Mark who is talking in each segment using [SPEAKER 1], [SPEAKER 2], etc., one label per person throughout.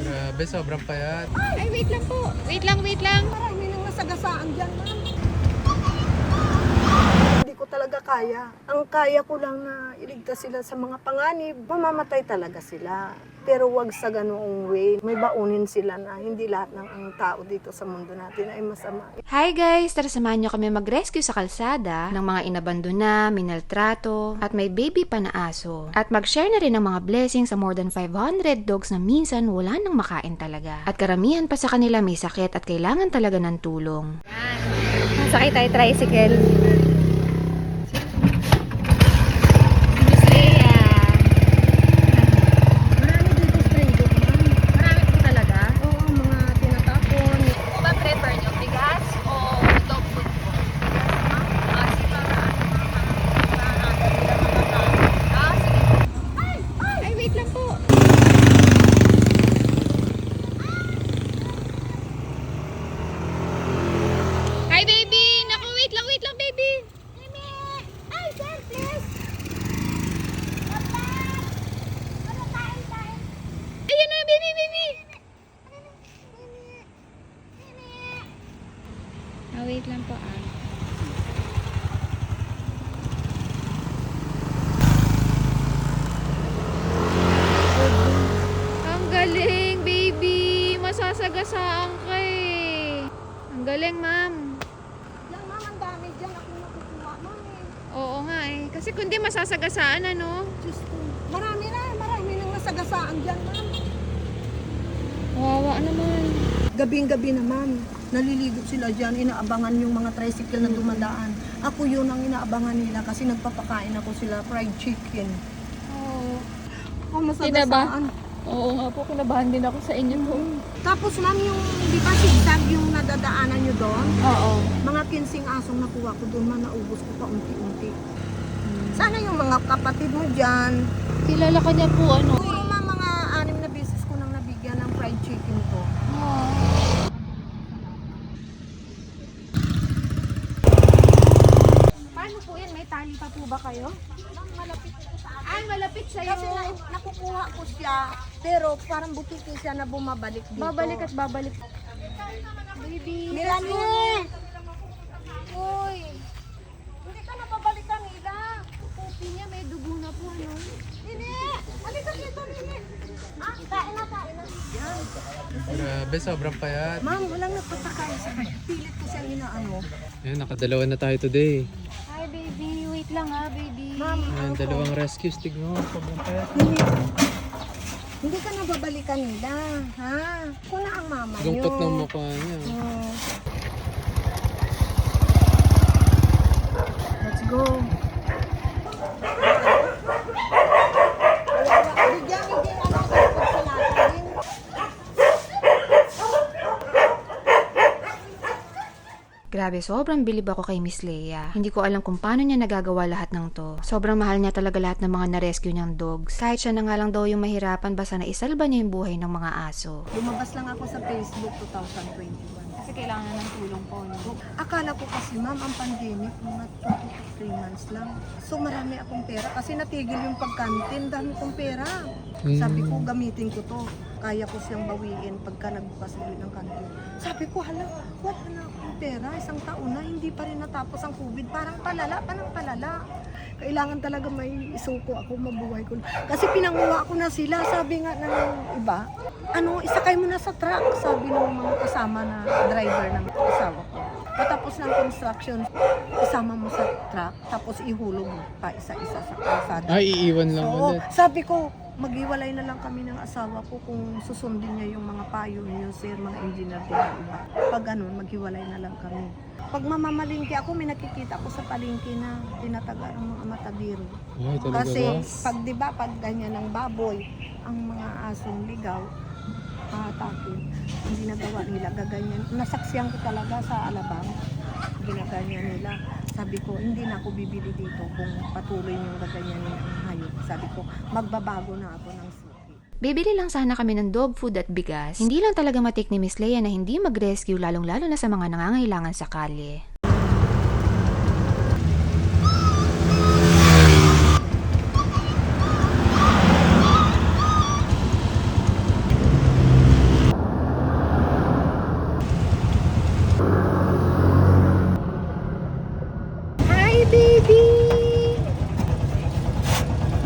[SPEAKER 1] Grabe, sobrang payat.
[SPEAKER 2] Ay, wait lang po. Wait lang, wait lang.
[SPEAKER 3] Marami nang nasagasaan dyan, ma'am. Hindi ko talaga kaya. Ang kaya ko lang na iligtas sila sa mga panganib. Mamamatay talaga sila. Pero wag sa ganoong way. May baunin sila na hindi lahat ng ang tao dito sa mundo natin ay masama.
[SPEAKER 2] Hi guys! Tara samahan nyo kami mag-rescue sa kalsada ng mga inabandona, minaltrato, at may baby pa na aso. At mag-share na rin ng mga blessings sa more than 500 dogs na minsan wala nang makain talaga. At karamihan pa sa kanila may sakit at kailangan talaga ng tulong. Sakay tayo tricycle. Miss Leia.
[SPEAKER 3] Marami dito stranger, ma'am.
[SPEAKER 2] Marami po talaga.
[SPEAKER 3] Oo, mga tinatapon.
[SPEAKER 2] Ba prefer nyo bigas o dog food po? Ah, sige. Ay! Ay, wait lang po. Hi, baby! Naku, wait lang, wait lang, baby! Baby! Ay, sir, please! Ayan na, baby, baby! Ah, wait lang po ah. Ang galing, baby! Masasagasaan ka eh. Ang galing, ma'am.
[SPEAKER 3] Yan, ma'am, ang dami dyan. Ako nakukuha, ma'am. eh.
[SPEAKER 2] Oo nga eh. Kasi kundi masasagasaan, ano?
[SPEAKER 3] Marami na, marami nang nasagasaan dyan, ma'am.
[SPEAKER 2] Kawawa naman.
[SPEAKER 3] Gabing-gabi naman, naliligo sila dyan, inaabangan yung mga tricycle na dumadaan. Ako yun ang inaabangan nila kasi nagpapakain ako sila fried chicken.
[SPEAKER 2] Oo.
[SPEAKER 3] Oh,
[SPEAKER 2] ba?
[SPEAKER 3] masagasaan.
[SPEAKER 2] Oo nga po, kinabahan din ako sa inyo po.
[SPEAKER 3] Tapos ma'am, yung di ba zigzag yung nadadaanan nyo doon?
[SPEAKER 2] Oo.
[SPEAKER 3] Mga kinsing asong nakuha ko doon, man naubos ko pa unti-unti. Sana yung mga kapatid mo dyan.
[SPEAKER 2] Kilala ka niya po, ano?
[SPEAKER 3] Ma'am, mga anim na beses ko nang nabigyan ng fried chicken ko.
[SPEAKER 2] Paano po yan? May tali pa po ba kayo?
[SPEAKER 3] Malapit ko sa akin.
[SPEAKER 2] Ay, malapit sa'yo.
[SPEAKER 3] Kasi na, nakukuha ko siya, pero parang butiki siya na bumabalik dito.
[SPEAKER 2] Babalik at babalik. Baby.
[SPEAKER 3] Melanie!
[SPEAKER 2] Uy.
[SPEAKER 3] Hindi ka napabalikan nila.
[SPEAKER 2] Pupi niya, may dugo na po, ano?
[SPEAKER 3] Nini! Halika dito, Nini! Ah, kain na, kain na. Yan.
[SPEAKER 1] Grabe, sobrang payat.
[SPEAKER 3] Ma'am, walang nagpasakay sa kanya. Pilit ko siyang inaano.
[SPEAKER 1] Ayan, nakadalawa na tayo today.
[SPEAKER 2] Hi, baby. Wait lang ha, baby.
[SPEAKER 3] Ma'am,
[SPEAKER 1] Ayan,
[SPEAKER 3] po?
[SPEAKER 1] dalawang rescues. Tignan mo, sobrang payat.
[SPEAKER 3] Nini, hindi ka nababalikan nila, ha? Ako na ang mama niyo.
[SPEAKER 1] Lungkot ng mukha niya.
[SPEAKER 3] Hmm. Let's go. Bigyan mo din ano sa pagsalata din.
[SPEAKER 2] Grabe, sobrang bilib ako kay Miss Leia. Hindi ko alam kung paano niya nagagawa lahat ng to. Sobrang mahal niya talaga lahat ng mga na-rescue niyang dogs. Kahit siya na nga lang daw yung mahirapan basta na isalba niya yung buhay ng mga aso.
[SPEAKER 3] Lumabas lang ako sa Facebook 2021.
[SPEAKER 2] Kasi kailangan na ng tulong po, no?
[SPEAKER 3] Akala ko kasi ma'am, ang pandemic, mga 2 to 3 months lang. So marami akong pera kasi natigil yung pagkantin, dami kong pera. Sabi ko, gamitin ko to. Kaya ko siyang bawiin pagka nagbukas ulit ng kantin. Sabi ko, hala, wala na akong pera. Isang taon na, hindi pa rin natapos ang COVID. Parang palala, parang palala. Kailangan talaga may isuko ako, mabuhay ko. Kasi pinanguha ko na sila. Sabi nga ng iba, ano, isakay mo na sa truck. Sabi ng mga kasama na driver ng asawa ko. Patapos ng construction, isama mo sa truck, tapos ihulog mo pa isa-isa sa kalsada.
[SPEAKER 1] Ay, iiwan lang
[SPEAKER 3] Oo,
[SPEAKER 1] ulit.
[SPEAKER 3] sabi ko, maghiwalay na lang kami ng asawa ko kung susundin niya yung mga payo niyo, sir, mga engineer din ng iba. Pag ganun, maghiwalay na lang kami. Pag mamamalingki ako, may nakikita ako sa palengke na tinataga ng mga matabiro.
[SPEAKER 1] Ay,
[SPEAKER 3] Kasi pag 'di ba pag ganyan ng baboy, ang mga asong ligaw, atake, ang ginagawa nila gaganyan. Nasaksiyan ko talaga sa Alabang, ginaganyan nila. Sabi ko, hindi na ako bibili dito kung patuloy niyong gaganyanin ang hayop. Sabi ko, magbabago na ako ng suki.
[SPEAKER 2] Bibili lang sana kami ng dog food at bigas. Hindi lang talaga matik ni Miss Leia na hindi mag-rescue lalong-lalo na sa mga nangangailangan sa kalye.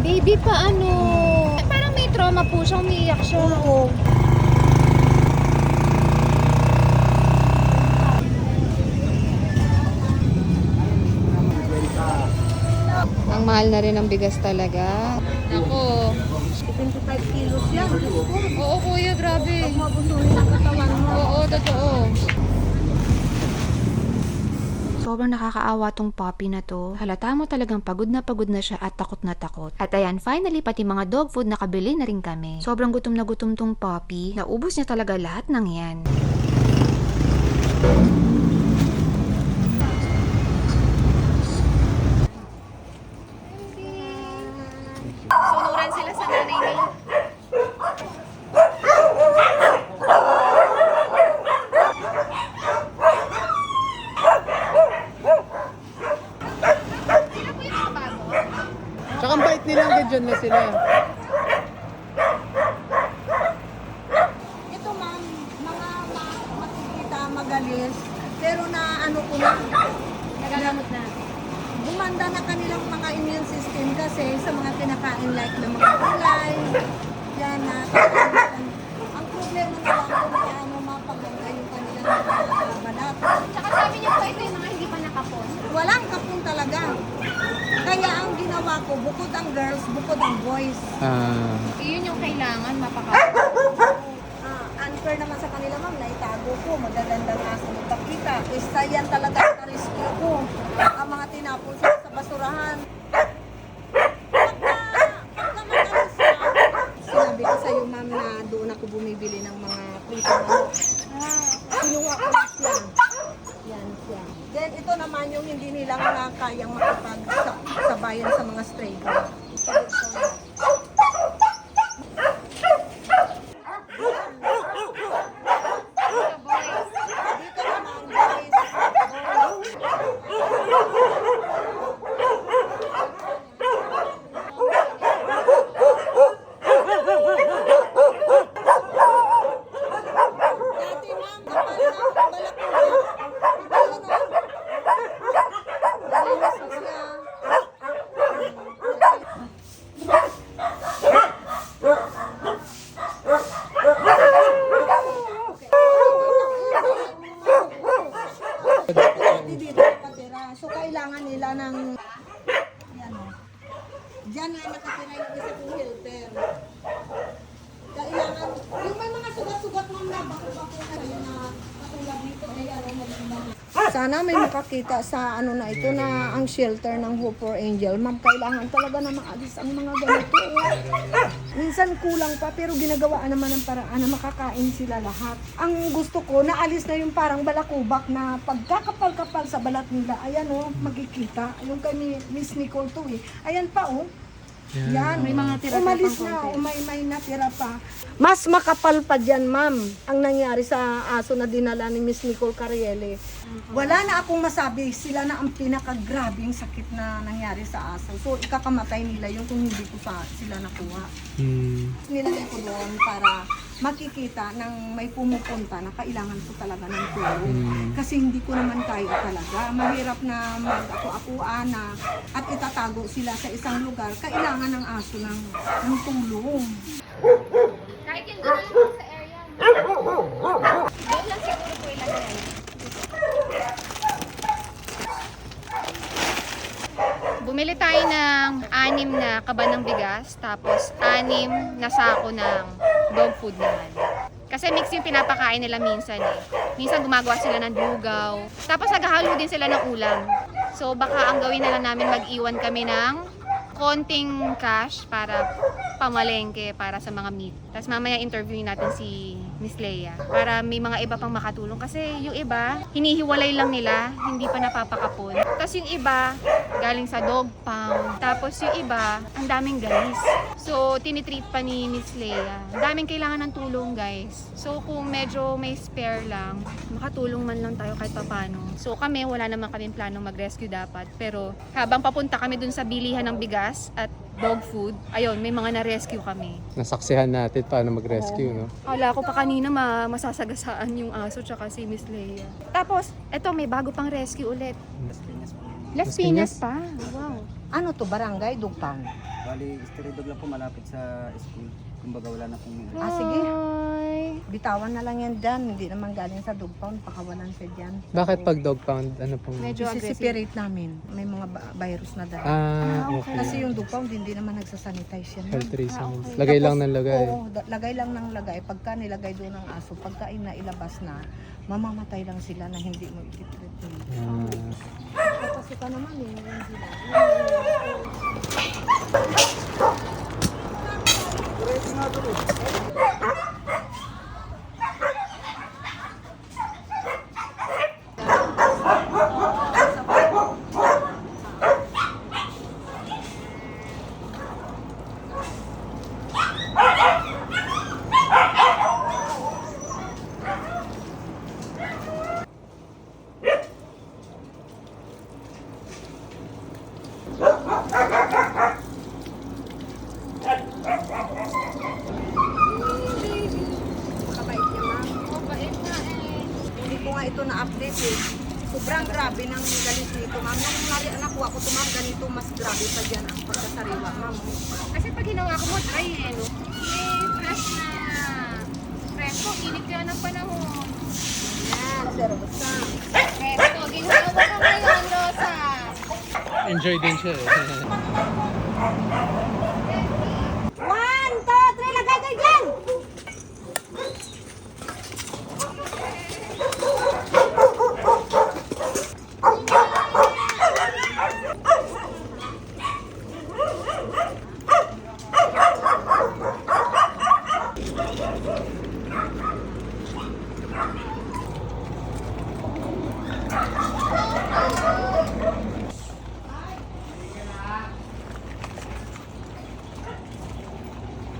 [SPEAKER 2] Baby, paano? Parang may trauma po siya, umiiyak siya. Oo. Ang mahal na rin ang bigas talaga. Ako.
[SPEAKER 3] 25 kilos yan.
[SPEAKER 2] Oo, kuya, grabe.
[SPEAKER 3] Pag mabusuhin ang katawan mo.
[SPEAKER 2] Oo, totoo. Sobrang nakakaawa tong puppy na to. Halata mo talagang pagod na pagod na siya at takot na takot. At ayan, finally, pati mga dog food nakabili na rin kami. Sobrang gutom na gutom tong puppy. Naubos niya talaga lahat ng yan. Sunuran sila sa nanay nila.
[SPEAKER 1] Tsaka ang bait nila hanggang dyan na sila.
[SPEAKER 3] Ito ma'am, mga ma- makikita magalis. Pero na ano ko na,
[SPEAKER 2] Nagagamot na.
[SPEAKER 3] gumanda na kanilang mga immune system kasi sa mga kinakain like ng mga gulay. Yan na. Ang problema na lang kung paano mapaganda yung kanilang mga balat.
[SPEAKER 2] Tsaka sabi niyo po ito yung mga hindi pa nakapos.
[SPEAKER 3] Walang kapon talaga. Kaya ang ginawa ko, bukod ang girls, bukod ang boys.
[SPEAKER 1] Ah,
[SPEAKER 2] Iyon yung kailangan mapaka.
[SPEAKER 3] Ah, unfair naman sa kanila ma'am, naitago ko, magagandang aso ng pakita. Isa yan talaga ang na-rescue ko. Ang mga tinapon sa basurahan. Pagka, pagka matalis na, sinabi ko sa'yo ma'am na doon ako bumibili ng mga prito manok. Kinuha ko na siya. Yan siya. Then ito naman yung hindi nila nga kayang makipagsabayan sa mga stray dog. So, ito. Dito naman guys. Dati ma'am, kapal na balak ko na. Ito na. Nalinis ko siya. Hindi dito nakatira. So, kailangan nila ng... Yan o. Diyan nga nakatira yung isa kong helper. Kailangan... Yung may mga sugat-sugat mo na bako-bako na yun na katulad dito ay ano maganda na. Sana may makakita sa ano na ito na ang shelter ng Hope for Angel. Ma'am, kailangan talaga na maalis ang mga ganito. Minsan kulang pa pero ginagawa naman ng paraan na makakain sila lahat. Ang gusto ko, naalis na yung parang balakubak na pagkakapal-kapal sa balat nila. Ayan oh, magkikita. Yung kay Mi- Miss Nicole to eh. Ayan pa oh. Yan. May mga tira Umalis na, oh, may, may natira pa. Mas makapal pa dyan, ma'am, ang nangyari sa aso na dinala ni Miss Nicole Cariele. Wala na akong masabi, sila na ang pinakagrabing sakit na nangyari sa aso. So, ikakamatay nila yun kung hindi ko sa, sila nakuha.
[SPEAKER 1] hmm.
[SPEAKER 3] Nilagay ko doon para makikita ng may pumupunta na kailangan ko talaga ng tulong.
[SPEAKER 1] Mm.
[SPEAKER 3] Kasi hindi ko naman kaya talaga. Mahirap na mag-ako-akuan na at itatago sila sa isang lugar. Kailangan ng aso ng, ng tulong.
[SPEAKER 2] Kahit yung sa area. Doon lang siguro po ilagay. Bumili tayo ng anim na kaba ng bigas, tapos anim na sako ng dog food naman. Kasi mix yung pinapakain nila minsan eh. Minsan gumagawa sila ng dugaw. Tapos naghahalo din sila ng ulam. So baka ang gawin na lang namin mag-iwan kami ng konting cash para pamalengke para sa mga meat. Tapos mamaya interviewin natin si Miss Leia para may mga iba pang makatulong kasi yung iba hinihiwalay lang nila, hindi pa napapakapon. Tapos yung iba galing sa dog pound. Tapos yung iba ang daming guys. So tinitreat pa ni Miss Leia. Ang daming kailangan ng tulong guys. So kung medyo may spare lang, makatulong man lang tayo kahit papano. So kami wala naman kaming planong mag-rescue dapat. Pero habang papunta kami dun sa bilihan ng bigas at dog food, ayun, may mga na-rescue kami.
[SPEAKER 1] Nasaksihan natin paano mag-rescue, no?
[SPEAKER 2] Akala ko pa kanina ma masasagasaan yung aso tsaka si Miss Leia. Tapos, eto may bago pang rescue ulit. Las
[SPEAKER 1] Las
[SPEAKER 2] Piñas
[SPEAKER 1] Piñas?
[SPEAKER 2] pa. Wow.
[SPEAKER 3] Ano to, barangay, dugtang?
[SPEAKER 4] Bali, dog lang po malapit sa school. Kumbaga wala na pong
[SPEAKER 3] Ah, sige.
[SPEAKER 2] Ay.
[SPEAKER 3] bitawan na lang yan dyan. Hindi naman galing sa dog pound, pakawalan siya dyan.
[SPEAKER 1] Bakit pag dog pound, ano pong...
[SPEAKER 2] Medyo aggressive.
[SPEAKER 3] Namin. May mga ba- virus na dala.
[SPEAKER 1] Ah,
[SPEAKER 2] Ah,
[SPEAKER 1] okay.
[SPEAKER 3] Kasi yung dog pound, hindi naman nagsasanitize yan.
[SPEAKER 1] Health reasons.
[SPEAKER 2] okay.
[SPEAKER 1] Lagay lang
[SPEAKER 3] Tapos,
[SPEAKER 1] ng lagay.
[SPEAKER 3] Oo, da- lagay lang ng lagay. Pagka nilagay doon ng aso, pagka inailabas na, mamamatay lang sila na hindi mo ititreat.
[SPEAKER 1] Ah,
[SPEAKER 3] Kasi ka naman eh, hindi na. Kabait niya ma'am. Hindi ko nga ito na-update eh. Sobrang grabe ng galit nito ma'am. Nung nari nakuha ko ito ma'am, ganito mas grabe pa dyan ang pagkasariwa ma'am.
[SPEAKER 2] Kasi pag ginawa ko mo, dry eh, no? Eh, fresh na. Fresh po, init ka ng panahon.
[SPEAKER 3] Yan, sir, basta.
[SPEAKER 2] Eto, ginawa ko ngayon, Rosa.
[SPEAKER 1] enjoy din siya eh.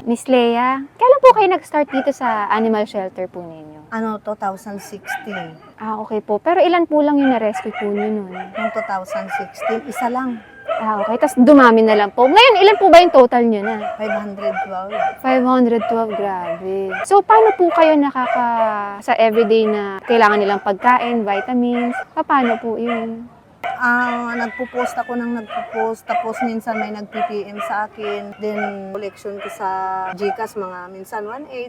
[SPEAKER 2] Miss Leia, kailan po kayo nag-start dito sa animal shelter po ninyo?
[SPEAKER 3] Ano, 2016.
[SPEAKER 2] Ah, okay po. Pero ilan po lang yung na-rescue po niyo nun?
[SPEAKER 3] Noong 2016, isa lang.
[SPEAKER 2] Ah, okay. Tapos dumami na lang po. Ngayon, ilan po ba yung total nyo na?
[SPEAKER 3] 512.
[SPEAKER 2] 512, grabe. So, paano po kayo nakaka... sa everyday na kailangan nilang pagkain, vitamins? Paano po yun?
[SPEAKER 3] Ah, nagpo-post ako ng nagpo-post tapos minsan may nag-PPM sa akin. Then collection ko sa GCash mga minsan 1.8,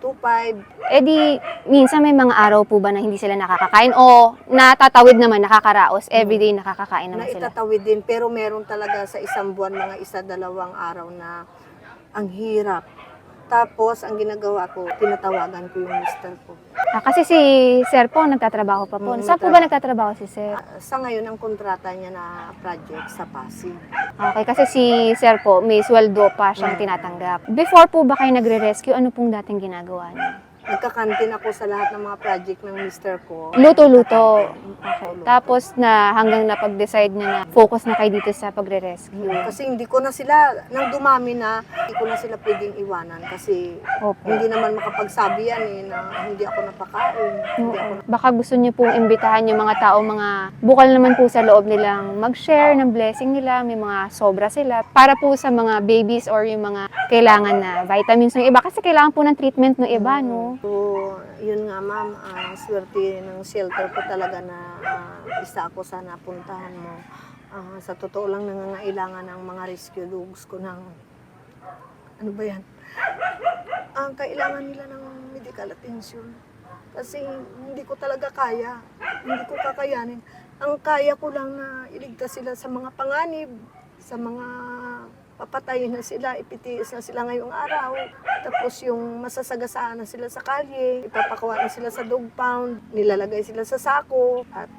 [SPEAKER 3] 2.5.
[SPEAKER 2] Eh di, minsan may mga araw po ba na hindi sila nakakakain o natatawid naman, nakakaraos, everyday nakakakain
[SPEAKER 3] na
[SPEAKER 2] naman sila?
[SPEAKER 3] itatawid din pero meron talaga sa isang buwan mga isa dalawang araw na ang hirap. Tapos ang ginagawa ko, tinatawagan ko yung mister ko.
[SPEAKER 2] Ah, kasi si Sir po, nagtatrabaho pa po.
[SPEAKER 3] Mm,
[SPEAKER 2] Saan po ba nagtatrabaho si Sir?
[SPEAKER 3] Ah, Sa ngayon ang kontrata niya na project sa Pasig.
[SPEAKER 2] Okay, kasi si Sir po, may sweldo pa siyang tinatanggap. Before po ba kayo nagre-rescue, ano pong dating ginagawa niyo?
[SPEAKER 3] Nagkakantin ako sa lahat ng mga project ng mister ko.
[SPEAKER 2] Luto-luto. Okay. Tapos na hanggang napag-decide niya na focus na kayo dito sa pagre-rescue.
[SPEAKER 3] Kasi hindi ko na sila, nang dumami na, hindi ko na sila pwedeng iwanan kasi
[SPEAKER 2] Opo.
[SPEAKER 3] hindi naman makapagsabi yan eh na hindi ako napakain. Hindi ako.
[SPEAKER 2] Baka gusto niyo pong imbitahan yung mga tao, mga bukal naman po sa loob nilang mag-share ng blessing nila, may mga sobra sila, para po sa mga babies or yung mga kailangan na vitamins ng iba. Kasi kailangan po ng treatment ng iba, no?
[SPEAKER 3] So, yun nga ma'am, ah, swerte ng shelter ko talaga na ah, isa ako sa napuntahan mo. Ah, sa totoo lang nangangailangan ng mga rescue dogs ko ng ano ba yan? Ang kailangan nila ng medical attention. Kasi hindi ko talaga kaya. Hindi ko kakayanin. Ang kaya ko lang na iligtas sila sa mga panganib, sa mga papatayin na sila, ipitiis na sila ngayong araw. Tapos yung masasagasaan na sila sa kalye, ipapakuha na sila sa dog pound, nilalagay sila sa sako, at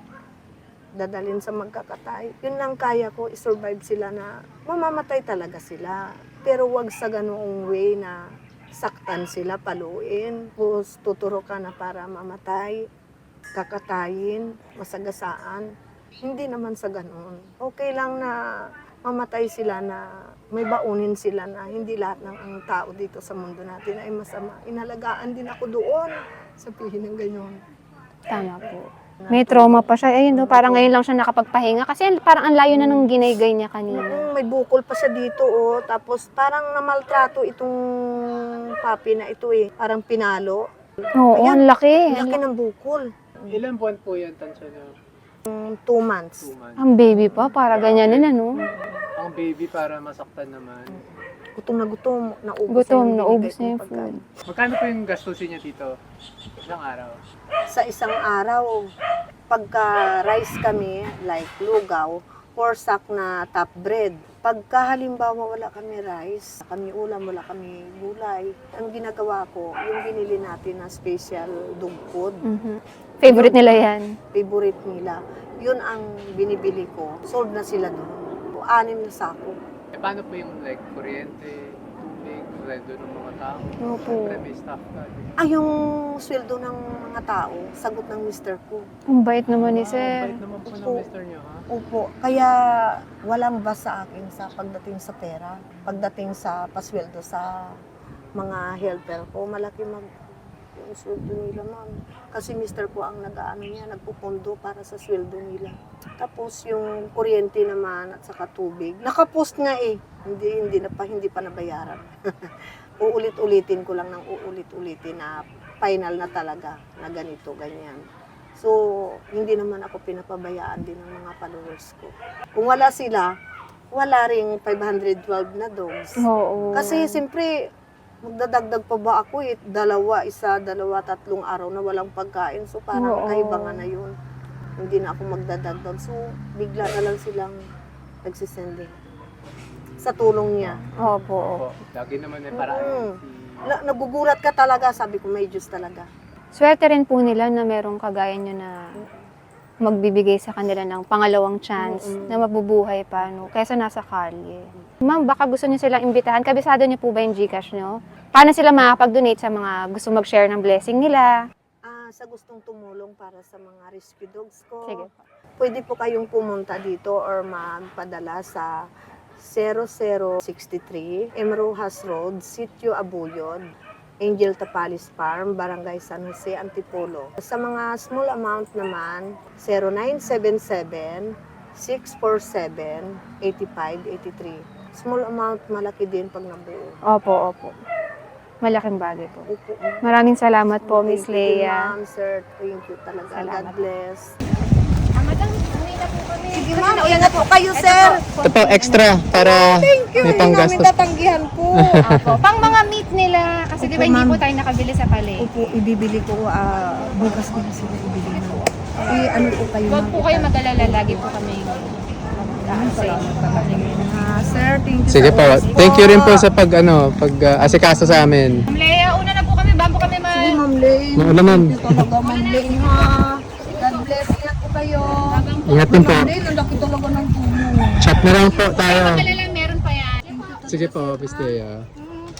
[SPEAKER 3] dadalhin sa magkakatay. Yun lang kaya ko, isurvive sila na mamamatay talaga sila. Pero wag sa ganoong way na saktan sila, paluin. Tapos tuturo ka na para mamatay, kakatayin, masagasaan. Hindi naman sa ganoon. Okay lang na mamatay sila na may baunin sila na hindi lahat ng ang tao dito sa mundo natin ay masama. Inalagaan din ako doon. Sabihin ng ganyan.
[SPEAKER 2] Tama po. May trauma pa siya. Ayun, no, parang ngayon lang siya nakapagpahinga. Kasi parang ang layo na nung ginaygay niya kanina.
[SPEAKER 3] Mm, may bukol pa siya dito, oh. Tapos parang namaltrato itong papi na ito eh. Parang pinalo.
[SPEAKER 2] Oo, ang laki.
[SPEAKER 3] Laki ng bukol.
[SPEAKER 1] Ilan buwan po yan, tansya niya?
[SPEAKER 3] Mm, Two months.
[SPEAKER 1] Two months.
[SPEAKER 2] Ang baby pa, para ganyan din, ano?
[SPEAKER 1] Ang baby para masaktan naman.
[SPEAKER 3] gutom na gutom, naubos
[SPEAKER 2] Gutom,
[SPEAKER 3] na yung
[SPEAKER 2] naubos na yung
[SPEAKER 3] pagkain.
[SPEAKER 5] Magkano po yung gastusin niya dito? Isang araw.
[SPEAKER 3] Sa isang araw, pagka rice kami, like lugaw, four sack na top bread. Pagka halimbawa wala kami rice, kami ulam, wala kami gulay, ang ginagawa ko, yung binili natin na special dog food,
[SPEAKER 2] Mhm. Favorite nila yan.
[SPEAKER 3] favorite nila, yun ang binibili ko. Sold na sila doon. Anim na sako.
[SPEAKER 5] Eh, paano po yung like kuryente, rendo ng mga tao?
[SPEAKER 2] Opo.
[SPEAKER 5] Siyempre may staff ka. ba?
[SPEAKER 3] Ay, yung sweldo ng mga tao, sagot ng mister ko.
[SPEAKER 2] Ang bait naman ni
[SPEAKER 5] Ah,
[SPEAKER 2] sir.
[SPEAKER 5] bait naman po ng
[SPEAKER 3] Opo.
[SPEAKER 5] mister niyo, ha?
[SPEAKER 3] Opo, kaya walang bas sa akin sa pagdating sa pera, pagdating sa pasweldo sa mga helper ko, malaki mag yung sweldo nila, ma'am. Kasi mister ko ang nag-ano niya, nagpupundo para sa sweldo nila. Tapos yung kuryente naman at saka tubig, nakapost nga eh. Hindi hindi na pa hindi pa nabayaran. Uulit-ulitin ko lang ng uulit-ulitin na final na talaga na ganito ganyan. So, hindi naman ako pinapabayaan din ng mga followers ko. Kung wala sila, wala ring 512 na dogs.
[SPEAKER 2] Oo.
[SPEAKER 3] Kasi siyempre, magdadagdag pa ba ako eh, dalawa, isa, dalawa, tatlong araw na walang pagkain. So parang
[SPEAKER 2] Oo.
[SPEAKER 3] kaibangan na yun. Hindi na ako magdadagdag. So bigla na lang silang nagsisending. Sa tulong niya.
[SPEAKER 2] Opo.
[SPEAKER 5] Opo. Lagi naman may paraan
[SPEAKER 3] Mm. Na, nagugulat ka talaga, sabi ko may Diyos talaga.
[SPEAKER 2] Swerte rin po nila na merong kagaya nyo na magbibigay sa kanila ng pangalawang chance
[SPEAKER 3] Mm-mm.
[SPEAKER 2] na mabubuhay pa, no? Kaysa nasa kalye. Ma'am, baka gusto niyo silang imbitahan. Kabisado niyo po ba yung Gcash nyo? Paano sila makakapag-donate sa mga gusto mag-share ng blessing nila?
[SPEAKER 3] Ah, sa gustong tumulong para sa mga rescue dogs ko.
[SPEAKER 2] Sige.
[SPEAKER 3] Pwede po kayong pumunta dito or magpadala sa 0063 Emrojas Road, Sitio Abuyod, Angel Tapalis Farm, Barangay San Jose, Antipolo. Sa mga small amount naman, 0977 647 8583. Small amount, malaki din pag nabuo.
[SPEAKER 2] Opo, opo. Malaking bagay po.
[SPEAKER 3] Opo.
[SPEAKER 2] Maraming salamat po, Miss
[SPEAKER 3] Thank you,
[SPEAKER 2] Leia.
[SPEAKER 3] Ma'am, sir. Thank you talaga.
[SPEAKER 2] Salamat.
[SPEAKER 3] God bless.
[SPEAKER 2] Na.
[SPEAKER 3] Sige, ma'am. Ingat po kayo, sir.
[SPEAKER 5] Ito po, extra para
[SPEAKER 3] Thank you.
[SPEAKER 5] may
[SPEAKER 3] Hindi namin
[SPEAKER 5] panggastos.
[SPEAKER 3] tatanggihan po.
[SPEAKER 2] Opo. Pang mga nila. Kasi di ba hindi
[SPEAKER 3] ma'am.
[SPEAKER 2] po tayo nakabili sa palengke.
[SPEAKER 3] Opo, ibibili ko. ah, bukas ko na sila ibili na. Eh, ano po kayo?
[SPEAKER 2] Huwag po
[SPEAKER 3] ma'am?
[SPEAKER 2] kayo mag-alala. Lagi po kami mag-aasay.
[SPEAKER 3] Ah, sir, thank you
[SPEAKER 5] Sige
[SPEAKER 3] sa
[SPEAKER 5] po.
[SPEAKER 3] oras
[SPEAKER 5] Thank you rin po sa pag ano, pag uh, asikaso sa amin.
[SPEAKER 2] Ma'am Leia, una na po kami bago kami.
[SPEAKER 3] Sige, Ma'am Lane.
[SPEAKER 5] Ma'am, ma'am.
[SPEAKER 3] Thank you talaga, Ma'am ha. God bless. Ingat po kayo.
[SPEAKER 5] Ingat din po.
[SPEAKER 3] Ma'am Lane, ang laki talaga ng tulong.
[SPEAKER 5] Chat na lang po tayo.
[SPEAKER 2] Alala, meron pa yan.
[SPEAKER 5] Sige po, Miss Thea.